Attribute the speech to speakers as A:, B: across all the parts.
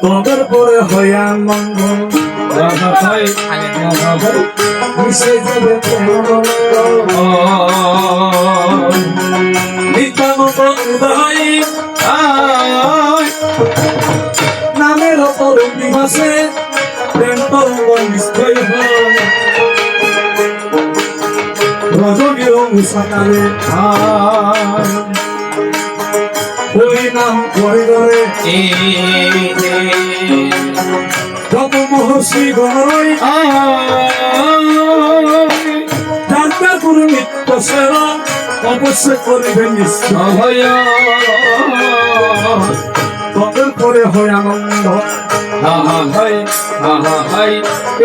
A: তোমাদের পরে হইয়া মঙ্গ রাধা ভাই রাধা ভাই। মিশে যাবে প্রেমানন্দ নিত্যানন্দ নামের তরুণ দিবসে রজনীয় সকালে আয় ওই নাম করে ধরে যত মহর্ষি গণই জানতে গুরু নিত্য সেবা অবশ্যই করিবে নিশ্চয়। তবে করে হয় আনন্দ।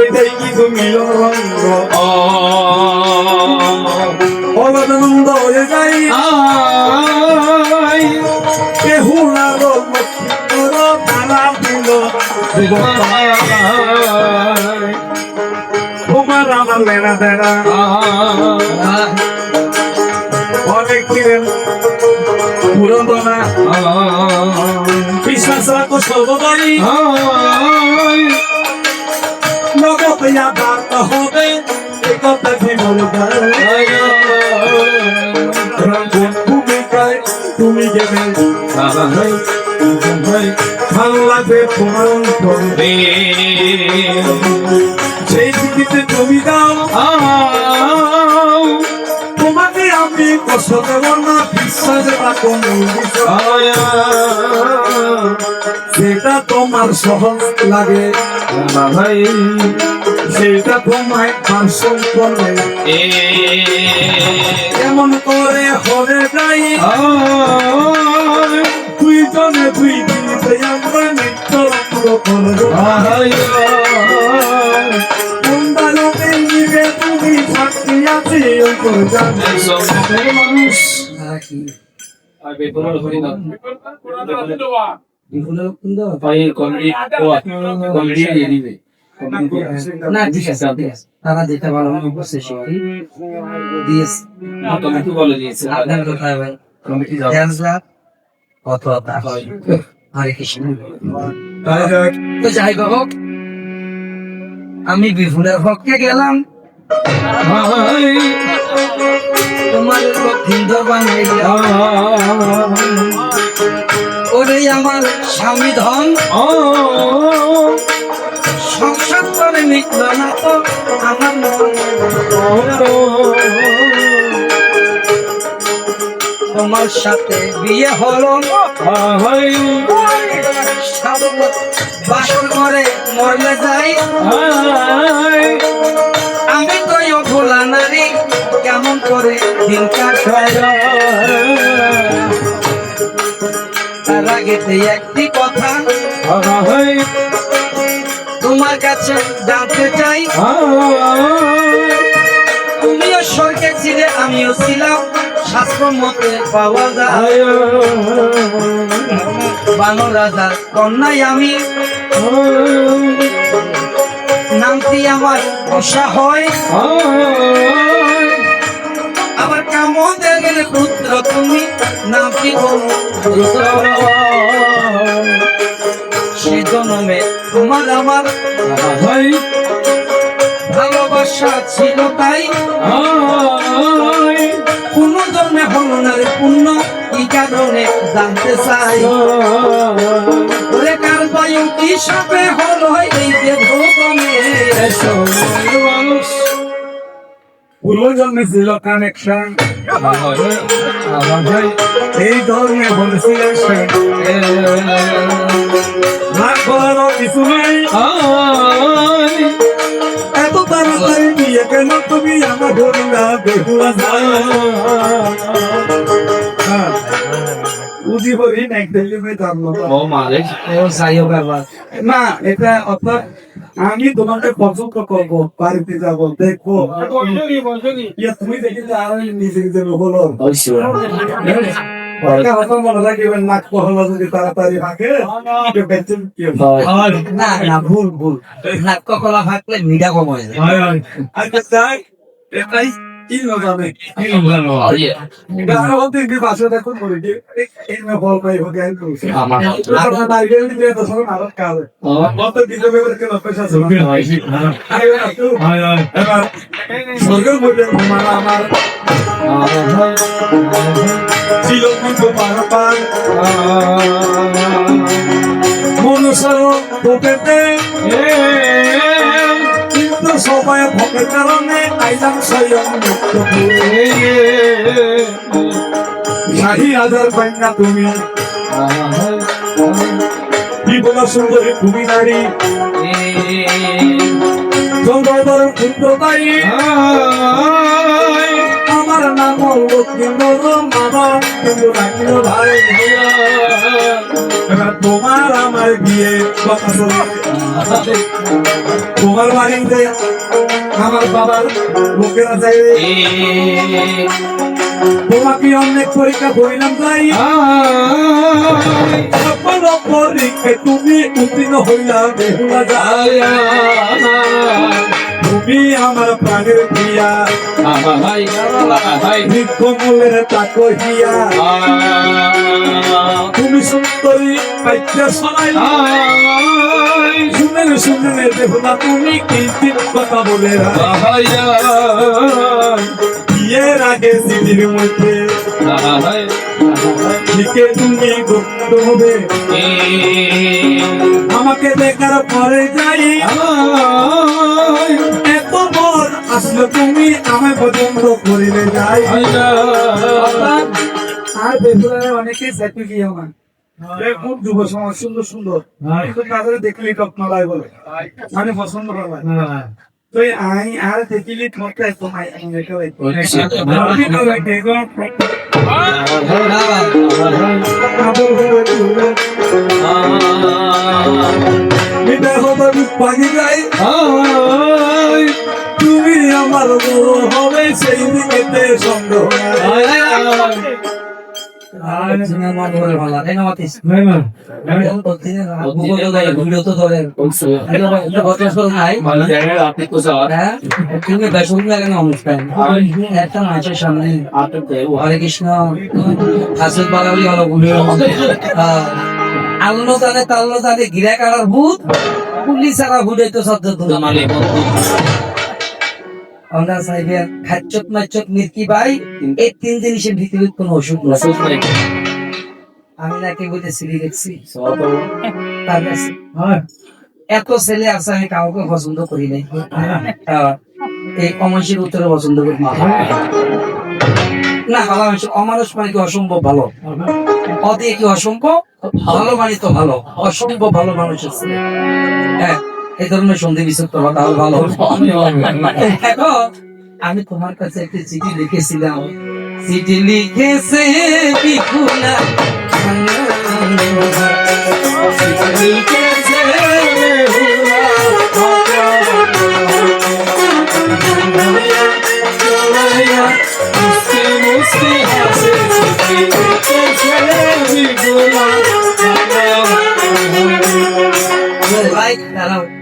A: এটাই কিন্তু মিলন রঙ্গ। হয়ে যাই। কেহু লক্ষ্মীর তারা দিল। তোমার আমার লেনা দেনা অনেক দিনের পুরোদনা বিশ্বাস রাখো সর্বদাই নগদ হবে। একতা জীবন ভালো লাগবে তোমার অন্তরে সেই দিদিতে তুমি দাও তোমাকে আমি কষ্ট দেব না বিশ্বাস রাখো সেটা তোমার সহজ লাগে। সেটা তোমায় পার্শ্ব করে কেমন করে হবে যাই দুই জনে দুই দিতে আমরা নিত্য রঙ্গ করব কোনটা নিবে তুমি সাক্ষী আছি ওই জানে মানুষ
B: না ঠিক ঠিক আছে তারা যেটা ভালো মনে করছে সেটি দিয়েছে আপনার কোথায় ভাই ক্যান্সার অথবা হরে কৃষ্ণ তো যাই হোক আমি বিপুলের পক্ষে গেলাম তোমার লক্ষ্মীন্দর বানাইলাম ওরে আমার স্বামী ধন সংসার করে মিটল না তো আমার মন। তোমার সাথে বিয়ে হলো বাসর করে মরলে যাই। আমি তো ভোলা নারী, কেমন করে দিন কাটায়? তার আগেতে একটি কথা, তোমার কাছে জানতে চাই। স্বর্গে ছিলে আমিও ছিলাম। শাস্ত্র মতে পাওয়া যায়। বানো রাজার কন্যাই আমি। নামটি আমার বসা হয়। আমার কামন দেখলে পুত্র তুমি বলো সে জন্মে তোমার আমার। ভালোবাসা ছিল তাই। কোন জন্মে হলো না রে পুণ্য কি কারণে জানতে চাই? কার বায়ু কি সাপে হলো এই যে ভূগমে
A: পূর্বজন্মে ছিল কানেকশন এই ধর্মে করারও কিছু নাই। কেন তুমি আমার ধরুলা বেহুলা উদি বলি জানলো
B: ও
A: না এটা অর্থাৎ আমি তোমাকে পছন্দ করব বাড়িতে যাব দেখব তুমি দেখে আর নিজে নিজে হলো মনে
B: ভুল ভুল। নাক কলা থাকলে মিডা কম
A: আমার ছিল কিন্তু পারাপার মনুষ্যর পকেটে কিন্তু সবাই ভোগের কারণে আইলাম স্বয়ং শাহী হাজার কন্যা তুমি। জীবন সুন্দরী তুমি নারী। চন্দ্রধর কুন্দ্রতাই তোমার আমার বিয়ে তোমার বাড়িতে আমার বাবার লোকেরা চাইবে তোমাকে অনেক পরীক্ষা করিলাম তাই। পরীক্ষায় তুমি উত্তীর্ণ হইলা, বেহুলা যায়। তুমি আমার প্রাণের প্রিয়া। বৃক্ষ মূলের তাকো হিয়া তুমি সুন্দরী পাইতে শোনাই শুনে শুনে বেহুলা তুমি কি কথা বলে বিয়ের আগে স্মৃতির মধ্যে। লিখে তুমি গুপ্ত হবে। আমাকে দেখার পরে যাই। আসলে তুমি আমায় পছন্দ করিলে যাই আর বেগুলারে অনেকে সেটু কি আমার। খুব যুব সমাজ সুন্দর সুন্দর। দেখলেই টকমালাই বলে। মানে পছন্দ করে তো আই আর দেখিলি তুমি আমার বড় হবে সেই দিকেতে সন্দেহ
B: সিনেমা ধরে ভালো তাই না মাতিস ভিডিও তো ধরেন। গত বছর নাই। হ্যাঁ? তুমি বেসন লাগানো অনুষ্ঠান একটা মাছের সামনে। হরে কৃষ্ণ। হাসুদ বাঙালি হলো আল্লো তাদের তাল্লো তাদের গিরা কাটার ভূত। পুলিশ ছাড়া ভূত তো সদ্য সাহেবের মির্কি এই তিন জিনিসের ভিতরে কোনো ওষুধ নাই। আমি নাকি সিঁড়ি দেখছি। তার কাছে এত ছেলে আছে আমি কাউকে পছন্দ করি নাই। আহ, এই অমানুষের উত্তরে পছন্দ করি না। ভালো মানুষ অমানুষ মানে কি অসম্ভব ভালো? অদে কি অসম্ভব? ভালো মানে তো ভালো। অসম্ভব ভালো মানুষ আছে। হ্যাঁ এই ধরনের সন্ধি বিচুক্ত কথা হলো ভালো এখন আমি তোমার কাছে একটা চিঠি লিখেছিলাম। চিঠি লিখেছে বিকুলা চিঠি লিখেছে ভাই দাঁড়াও।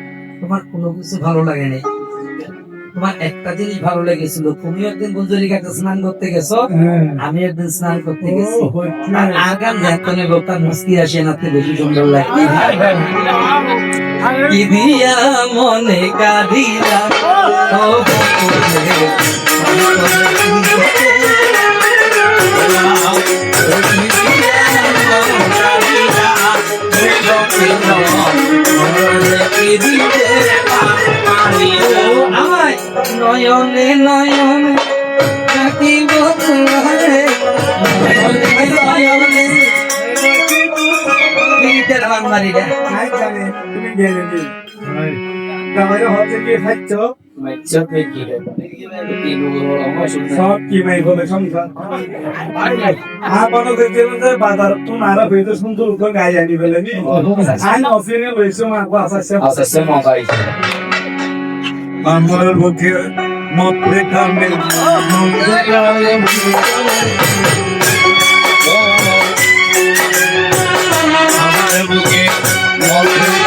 B: তোমার কোনো কিছু ভালো লাগে নাই তোমার একটা জিনিস ভালো লেগেছিল তুমি একদিন গুঞ্জরি ঘাটে স্নান করতে গেছো আমি একদিন স্নান করতে গেছি আর আগাম দেখতে লোকটা মুস্কি আসে না বেশি সুন্দর লাগে কি দিয়া মনে কাঁদিলা ও বকুলে, আমায় নয়নে নয়নে থাকিব তোমারে নয়নে নয়নে গিটার বাং মারি রে
A: তুমি গেলে তাহলে হচ্ছে কি খাচ্ছ সব কি মাই বলে সংসার? আর কোনো দেখতে মধ্যে বাজার তো নারা হইতে সুন্দর উঠো গাই আনি ফেলে নি। আই অফিনে লইছো মাকো আসাছে আমার মুখে মত দেখাবে মত দেখাবে
C: বুকে মধ্যে মধ্যে গানের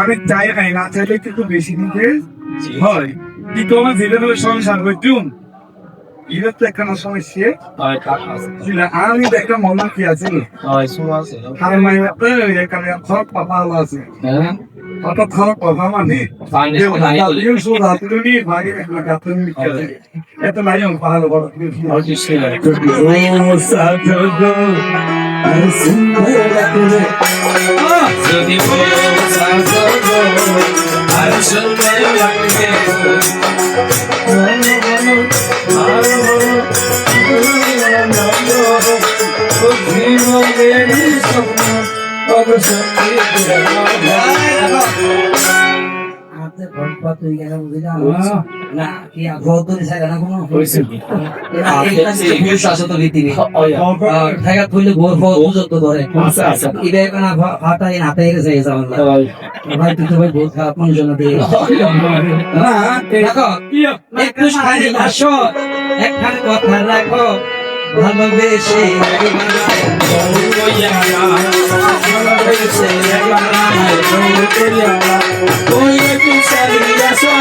A: আমি চাই নাই না চাইলে কিন্তু বেশি দিতে হয়। কিন্তু আমার জীবনের সংসার হইতুম ঈদের তো একখানা ছিল আমি দেখলাম মনে কি আছে? আর এখানে খরক পাপা আছে। খরক পাপা মানে? একটা গাতুন মিকে এত নাই পাহাড় বড় সুন্দর লাগে
C: যদি আর সুন্দর লাগে
B: হাতে ভরপা তুই গেলে বুঝি না না ধরে থাকে না কোনো পুরুষ রীতি নেই থাকা তুইলে ভোর ভোর ধরে ইবে না ভাটা এই হাতে গেছে এই যাওয়ার ভাই তুই তো ভাই ভোট খাওয়া কোন জন্য দিয়ে দেখো একটু সাহায্য আসো একখানে কথা রাখো ভালোবেসে ভালোবেসে
C: ওই একটু সারিয়ে আসো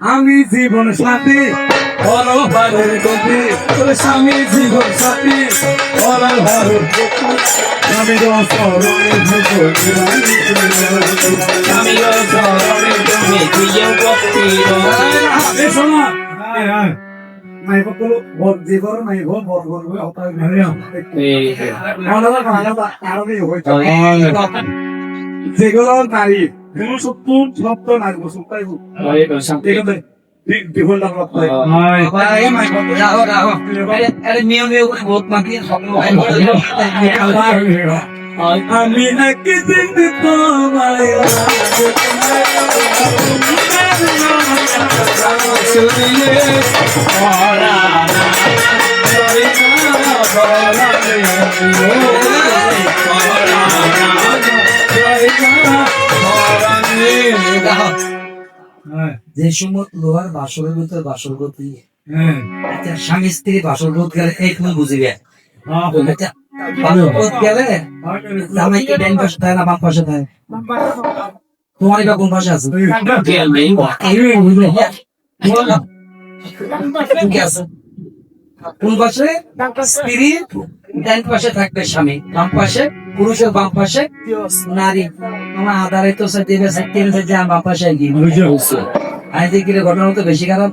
A: আমি জীবন সাথী অনভারের গতি। তোর স্বামী জীবন সাথী অনভারের গতি। আমি রসরণের
C: আমি ধরনের তুমি
A: শোনা। নাই সকলো বৰ যিবোৰ নাই হ'ল বৰ বৰ হৈ অপায় নাৰী কোনো চপ্তু
B: চপ্তু নাই চপ্তাই বহুত মাতি করে
A: আমি একদিন তোমায়
B: যে সময় লোহার বাসরের ভিতরে বাসর গতি একটা স্বামী স্ত্রী বাসর বোধ গেলে বুঝিবে। একটা বাসর বোধ গেলে? জামাই কি ডান পাশে থাকে না বাম পাশে থাকে তোমার এটা কোন পাশে আছে? কোন স্ত্রী ডান পাশে থাকবে স্বামী। বাম পাশে পুরুষের বাম পাশে নারী। আমার আধারে তো সে দেবে সে তেল সে বাম পাশে গিয়ে। আজ দেখি ঘটনা তো বেশি খারাপ?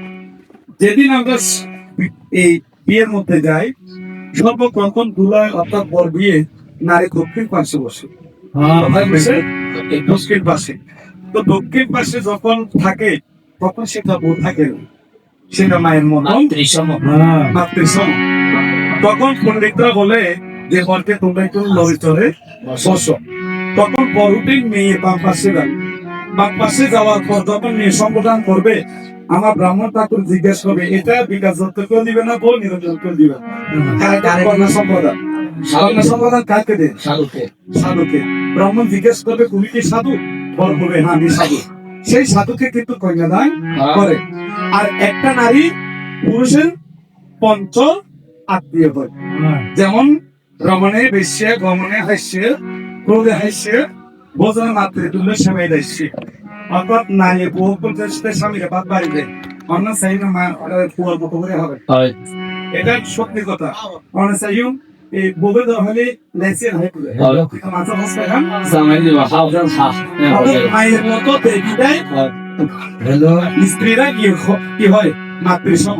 A: যেদিন আমরা এই বিয়ের মধ্যে যাই সর্বপ্রথম দুলায় অর্থাৎ বর বিয়ে নারী দক্ষিণ পাশে বসে। দক্ষিণ পাশে। তো দক্ষিণ পাশে যখন থাকে তখন সেটা বউ থাকে সেটা মায়ের মন। মাতৃসম। তখন পণ্ডিতরা বলে যে বরকে তোমরা একটু লড়ে চড়ে বসো। তখন পরটি মেয়ে বাম পাশে যাবে। বাম পাশে যাওয়ার পর যখন মেয়ে সম্বোধন করবে আমার ব্রাহ্মণ ঠাকুর জিজ্ঞেস করবে এটা বিকাশ দত্ত কেউ দিবে না বউ নিরঞ্জন কেউ দিবে? কন্যা কন্যা কাকে দে সাধুকে। ব্রাহ্মণ জিজ্ঞেস করবে তুমি কি সাধু? বলবে হ্যাঁ আমি সাধু। সেই সাধুকে কিন্তু কন্যাদান করে। আর একটা নারী পুরুষের পঞ্চ আত্মীয় হয়। যেমন রমণে বেশ্যে গমনে হাস্য ক্রোধে হাস্য ভোজনে মাতৃতুল্য সেবাই দাস্য। অর্থাৎ নারী করতে স্বামীকে বাদ বাড়িবে অন্য চাই না মা পুয়ার মতো করে হবে। এটা সত্যি কথা। অন্য চাইও এই দেওয়া হলে লেসিয়ান হয়ে। পড়ে মাথা বসবে খান আমাদের মায়ের মতো দেবী দেয়
B: হ্যালো
A: স্ত্রীরা কি কি হয়? মাতৃ সম।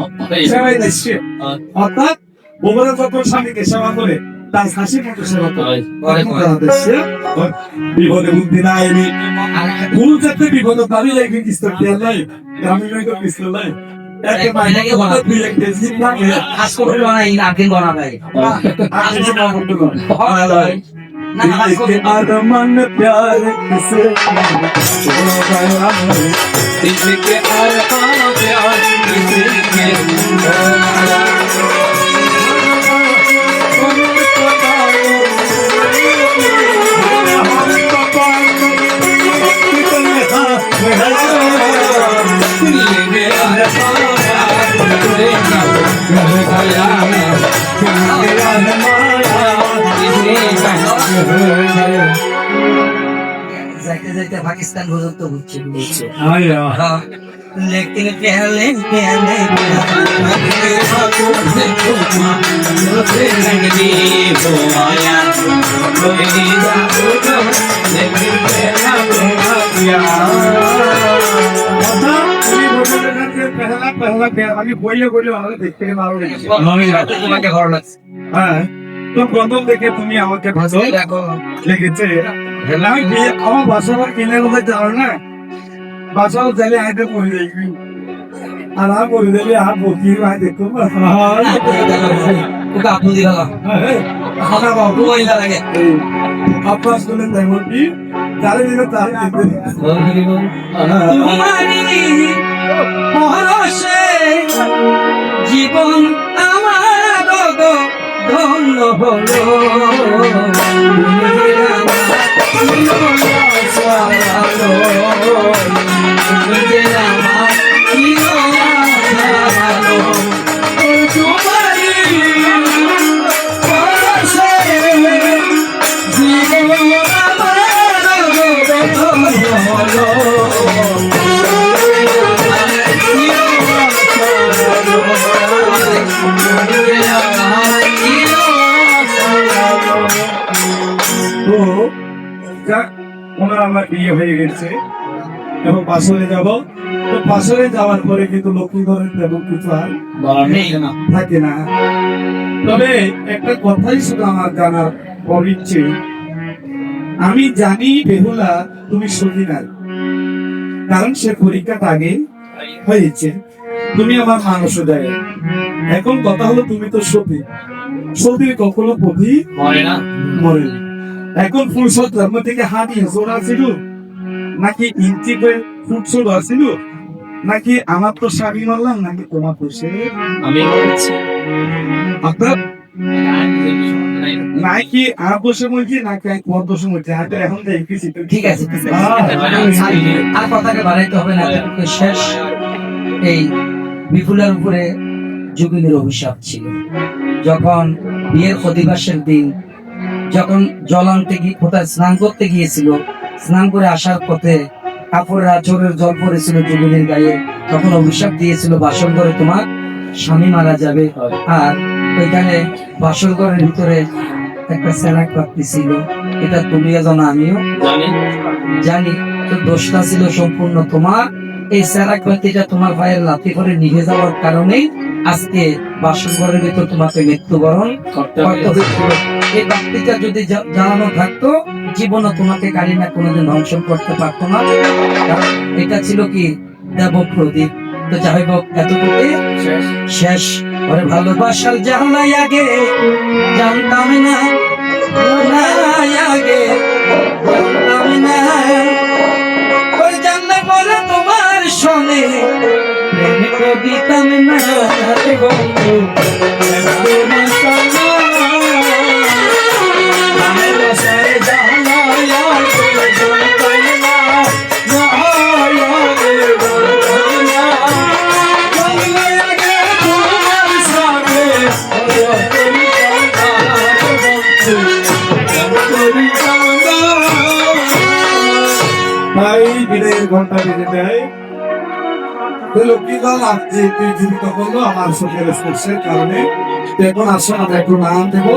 A: সেবাই দিচ্ছে অর্থাৎ বউরা যখন স্বামীকে সেবা করে তার শাশির মতো সেবা করে। বিপদে বুদ্ধি না এনে ভুল যাতে বিপদ পাবি লাগবে কিস্ত তেল নাই। নয় তো কিস্ত নাই। লাগে
B: যাইতে যাইতে পাকিস্তান পর্যন্ত ঘুরছে ঘুরছে
A: आया
B: लेकिन पहले पहले
A: पहला আমি বইলে হ্যাঁ তুমি আমাকে ভালো লেগেছে আমি আমার কিনে কোথায় যাও না বাসাও চাইলে আইতে পড়ে দেখবি দিলে আর বকি ভাই দেখো
B: ওকে আপু দিলা
A: খানা বাবু
B: মহিলা লাগে
A: আপনার শুনে দেখো কি যারা দিলে তারা দেখবে তো যা- ওনার আমার বিয়ে হয়ে গেছে। এবং বাসরে যাব। তো বাসরে যাওয়ার পরে কিন্তু লক্ষ্মী ঘরের তেমন কিছু আর থাকে না। তবে একটা কথাই শুধু আমার জানার বড় আমি জানি বেহুলা তুমি সতী নাই কারণ সে পরীক্ষাটা আগে হয়েছে। তুমি আমার মানুষ দেয় এখন কথা হলো তুমি তো সতী। সতীর কখনো পতি মরে না। এখন ফুলসত ধর্ম থেকে হাঁটি জোড়া ছিল নাকি ইঞ্চি করে ফুটসল আসছিল নাকি আমার তো স্বামী মারলাম নাকি তোমার তো সে
C: আমি বলছি
A: আপনার নাকি আর বসে বলছি নাকি বসে বলছি? হাতে এখন দেখেছি।
B: ঠিক আছে ঠিক আছে। আর কথাকে বাড়াইতে হবে না শেষ। এই বিপুলের উপরে যুগিনীর অভিশাপ ছিল। যখন বিয়ের অধিবাসের দিন যখন জল আনতে গিয়ে কোথায় স্নান করতে গিয়েছিল স্নান করে আসার পথে কাপড়ের আচরের জল পড়েছিল যুগিনীর গায়ে। তখন অভিশাপ দিয়েছিল বাসন করে তোমার স্বামী মারা যাবে। আর ওইখানে বাসর ঘরের ভিতরে একটা স্যালাক পাত্রী ছিল। এটা তুমিও জানো আমিও
C: জানি।
B: তো দোষটা ছিল সম্পূর্ণ তোমার। এই স্যারাক বাতিটা তোমার ভাইয়ের লাথি করে নিভে যাওয়ার কারণে আজকে বাসন ঘরের ভিতর তোমাকে মৃত্যুবরণ
C: করতে
B: হয়েছিল এই বাক্তিটা যদি জানানো থাকতো জীবনে তোমাকে কারিনা কোনোদিন ধ্বংস করতে পারতো না। কারণ এটা ছিল কি? দেব প্রদীপ। তো যাই হোক এতটুকু শেষ। ওরে ভালোবাসার জানাই আগে জানতাম না আগে জানতাম না। ওই জানলে বলে তোমার সনে প্রেম কবিতাম না বন্ধু
A: ঘণ্টা বেজে দেয় লক্ষ্মী আজকে তুই জীবিত করল আমার চোখের স্পর্শের কারণে। এখন আসো আমরা একটু নাম দেবো।